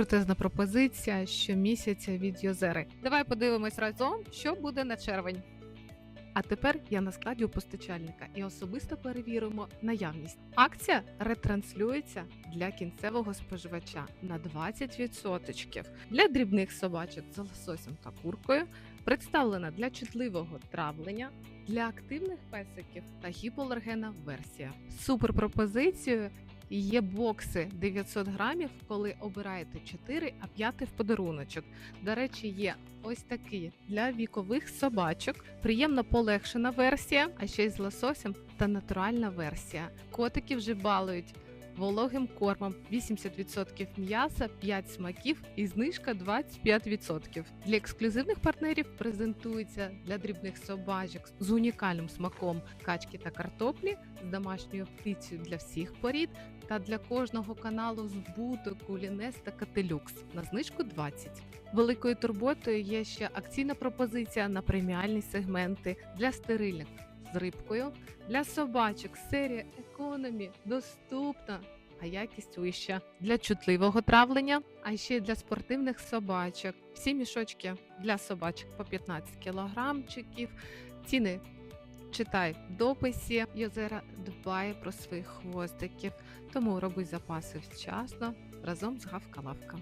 крутезна пропозиція щомісяця від Йозери. Давай подивимось разом, що буде на червень. А тепер я на складі у постачальника і особисто перевіримо наявність. Акція ретранслюється для кінцевого споживача на 20% для дрібних собачок з лососем та куркою, представлена для чутливого травлення, для активних песиків та гіпоалергенна версія. Супер є бокси 900 грамів, коли обираєте 4, а 5 в подаруночок. До речі, є ось такі для вікових собачок, приємно полегшена версія, а ще й з лососем та натуральна версія. Котики вже балують. Вологим кормом 80% м'яса, 5 смаків і знижка 25%. Для ексклюзивних партнерів презентується для дрібних собачок з унікальним смаком качки та картоплі з домашньою птицею для всіх порід та для кожного каналу збуту кулінес та кателюкс на знижку 20. Великою турботою є ще акційна пропозиція на преміальні сегменти для стерильних з рибкою, для собачок серія економі доступна. А якість вища для чутливого травлення, а ще для спортивних собачок. Всі мішочки для собачок по 15 кілограмчиків. Ціни читай в дописі. Йозера дбає про своїх хвостиків, тому роби запаси вчасно разом з гавкалавка.